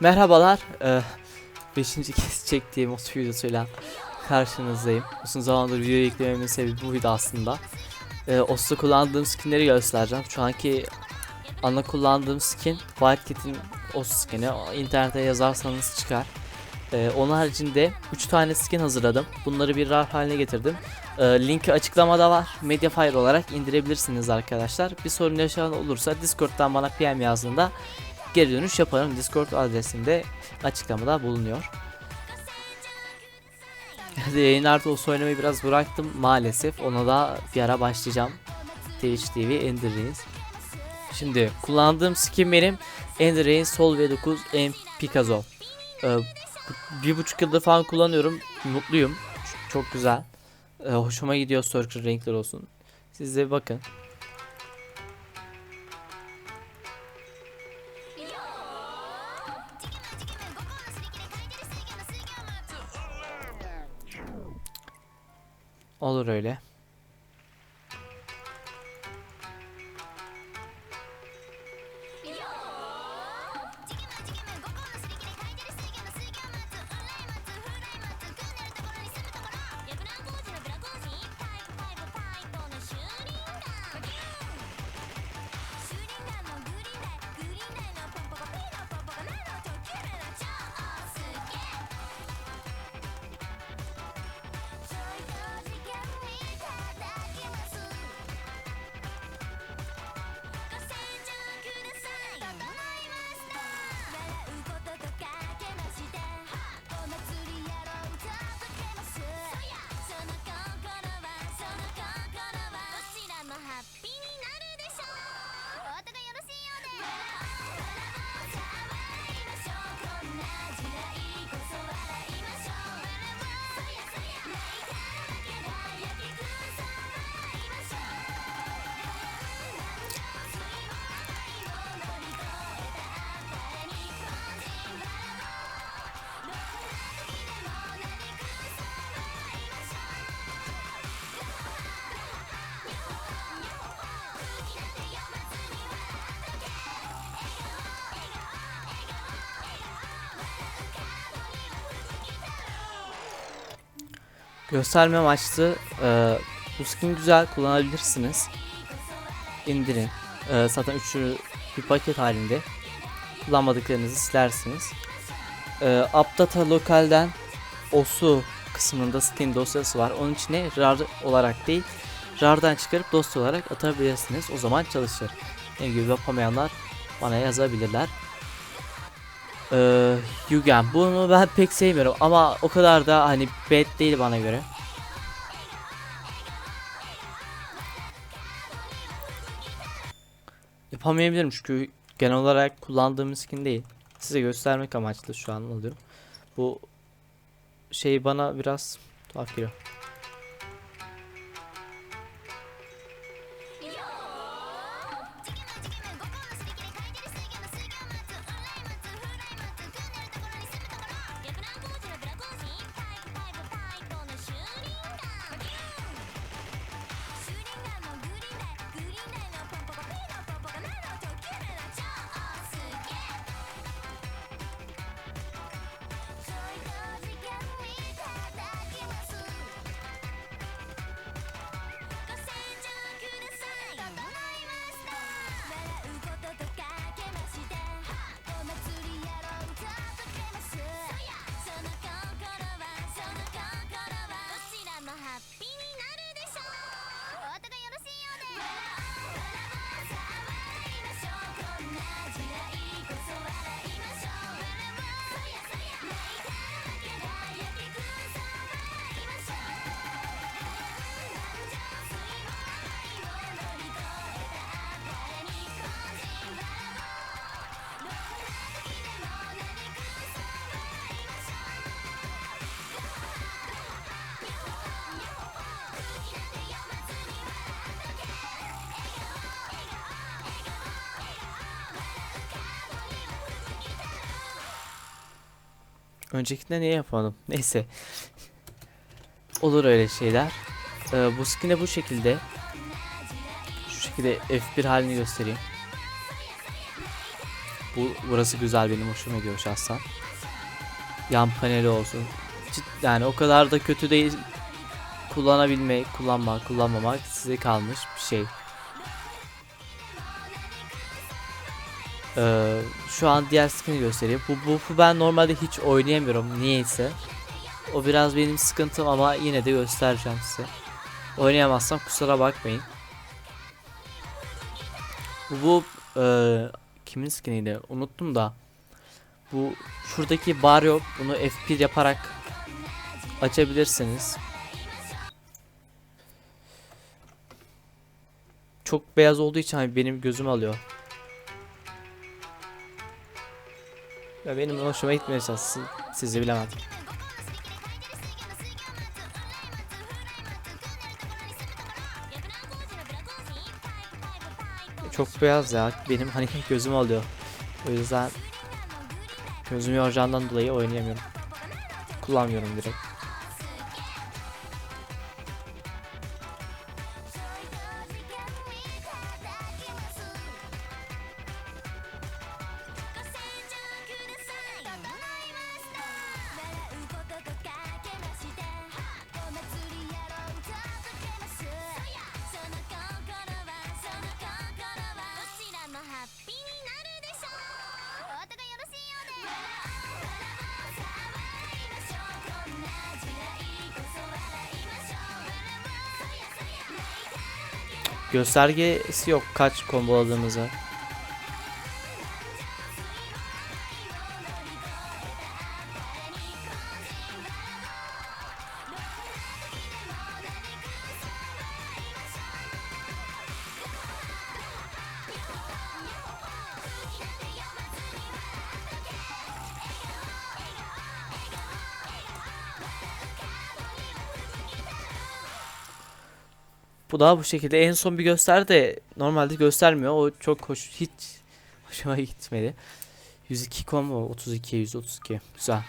Merhabalar. Ee, beşinci kez çektiğim otu videosuyla karşınızdayım. Uzun zamandır video yüklememin sebebi buydu aslında. Ee, Os'ta kullandığım skinleri göstereceğim. Şu anki ana kullandığım skin Wildcat'in Os skini. İnternete yazarsanız çıkar. Ee, onun haricinde 3 tane skin hazırladım. Bunları bir RAR haline getirdim. Ee, linki açıklamada var. Mediafire olarak indirebilirsiniz arkadaşlar. Bir sorun yaşayan olursa Discord'dan bana PM yazdığında geri dönüş yaparım. Discord adresinde açıklamada bulunuyor. Hadi yayınlarda olsa oynamayı biraz bıraktım maalesef. Ona da bir ara başlayacağım. Twitch TV Ender. Şimdi kullandığım skin benim Ender Sol V9 M Picasso. Ee, bir buçuk yıldır falan kullanıyorum. Mutluyum. Çok güzel. Ee, hoşuma gidiyor circle renkler olsun. Siz de bakın. Olur öyle. Gösterme amaçlı e, bu skin güzel kullanabilirsiniz. İndirin. E, zaten üçü bir paket halinde. Kullanmadıklarınızı silersiniz. E, Updata lokalden OSU kısmında skin dosyası var. Onun içine RAR olarak değil RAR'dan çıkarıp dosya olarak atabilirsiniz. O zaman çalışır. Ne gibi yapamayanlar bana yazabilirler. Ee, Yugen. Bunu ben pek sevmiyorum ama o kadar da hani bad değil bana göre. Yapamayabilirim çünkü genel olarak kullandığım skin değil. Size göstermek amaçlı şu an alıyorum. Bu şey bana biraz tuhaf geliyor. Öncekinde niye yapmadım? Neyse. Olur öyle şeyler. Ee, bu skin'e bu şekilde. Şu şekilde F1 halini göstereyim. Bu Bu burası güzel benim hoşuma gidiyor şahsen. Yan paneli olsun. Yani o kadar da kötü değil. Kullanabilmek, kullanmak, kullanmamak size kalmış bir şey. Ee, şu an diğer skin'i göstereyim. Bu buff'u ben normalde hiç oynayamıyorum niyeyse. O biraz benim sıkıntım ama yine de göstereceğim size. Oynayamazsam kusura bakmayın. Bu, e, kimin skiniydi unuttum da. Bu şuradaki bar yok. Bunu F1 yaparak açabilirsiniz. Çok beyaz olduğu için hani benim gözüm alıyor. Ya benim hoşuma gitmeye çalışsın. Sizi bilemedim. Çok beyaz ya. Benim hani gözüm alıyor. O yüzden gözüm yoracağından dolayı oynayamıyorum. Kullanmıyorum direkt. Göstergesi yok kaç komboladığımızı. Bu da bu şekilde en son bir göster de normalde göstermiyor. O çok hoş hiç hoşuma gitmedi. 102 combo 32 132 güzel.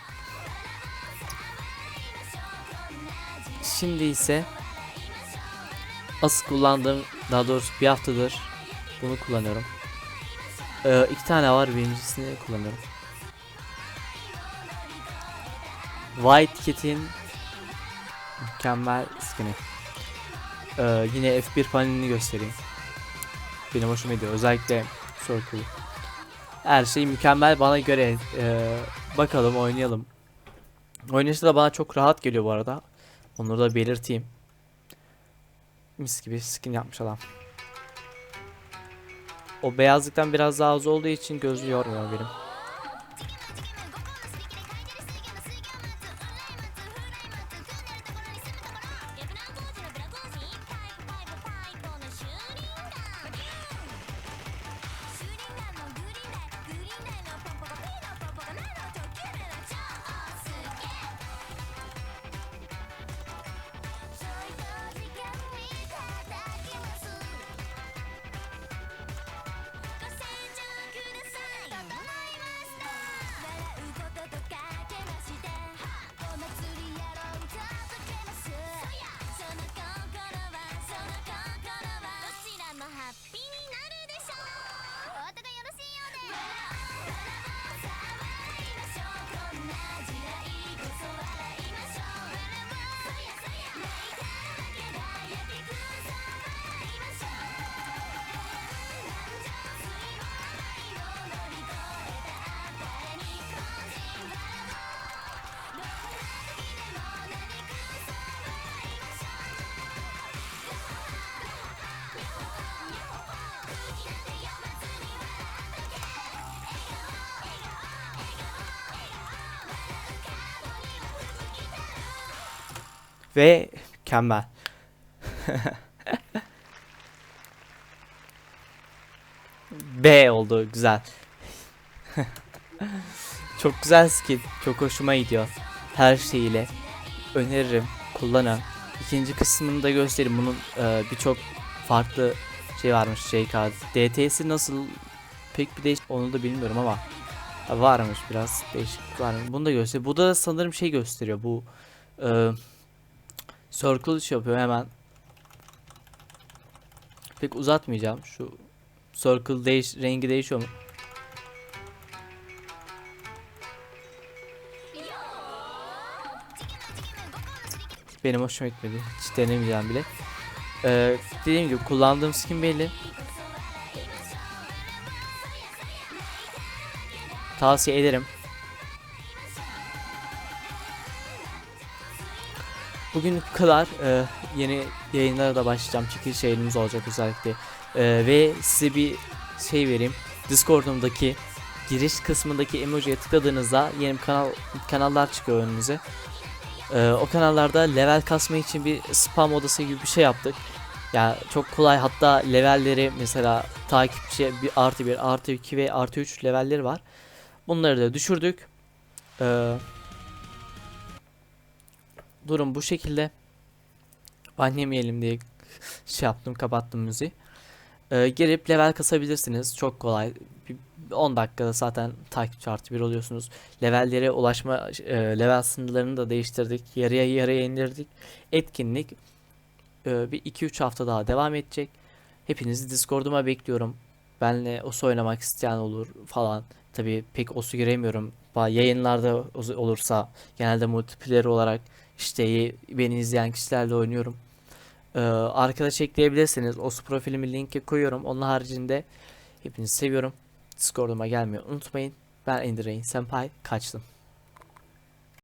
Şimdi ise asıl kullandığım daha doğrusu bir haftadır bunu kullanıyorum. Ee, iki tane var birincisini kullanıyorum. White Cat'in mükemmel skin'i. Ee, yine F1 panelini göstereyim. Benim hoşuma gidiyor. Özellikle Circle. Her şey mükemmel bana göre. Ee, bakalım oynayalım. Oynayışı da bana çok rahat geliyor bu arada. Onları da belirteyim. Mis gibi skin yapmış adam. O beyazlıktan biraz daha az olduğu için gözü yormuyor benim. Ve mükemmel. B oldu güzel. çok güzel skin. Çok hoşuma gidiyor. Her şeyiyle. Öneririm. Kullanın. İkinci kısmını da göstereyim. Bunun e, birçok farklı şey varmış JK. DT'si nasıl pek bir değişik onu da bilmiyorum ama varmış biraz değişiklik var. Bunu da gösteriyor. Bu da sanırım şey gösteriyor. Bu e, Circle iş yapıyor hemen. Pek uzatmayacağım. Şu circle değiş rengi değişiyor mu? Benim hoşuma gitmedi. Hiç denemeyeceğim bile. Ee, dediğim gibi kullandığım skin belli. Tavsiye ederim. Bugün bu kadar. Ee, yeni yayınlara da başlayacağım. Çekiliş yayınımız olacak özellikle. Ee, ve size bir şey vereyim. Discord'umdaki giriş kısmındaki emojiye tıkladığınızda yeni kanal kanallar çıkıyor önünüze. Ee, o kanallarda level kasma için bir spam odası gibi bir şey yaptık. Yani çok kolay hatta levelleri mesela takipçi bir artı bir artı 2 ve artı 3 levelleri var. Bunları da düşürdük. Ee, durum bu şekilde. Annemeyelim diye şey yaptım kapattım müziği. Ee, gelip level kasabilirsiniz. Çok kolay. Bir 10 dakikada zaten takipçi artı bir oluyorsunuz. Levellere ulaşma e, level sınırlarını da değiştirdik. Yarıya yarıya indirdik. Etkinlik e, bir 2-3 hafta daha devam edecek. Hepinizi Discord'uma bekliyorum. Benle OSU oynamak isteyen olur falan. Tabii pek OSU giremiyorum. Yayınlarda olursa genelde multiplayer olarak işte beni izleyen kişilerle oynuyorum. Ee, arkadaş ekleyebilirsiniz. OSU profilimi linke koyuyorum. Onun haricinde hepinizi seviyorum. Discord'uma gelmeyi unutmayın. Ben Ender Rain Senpai. Kaçtım.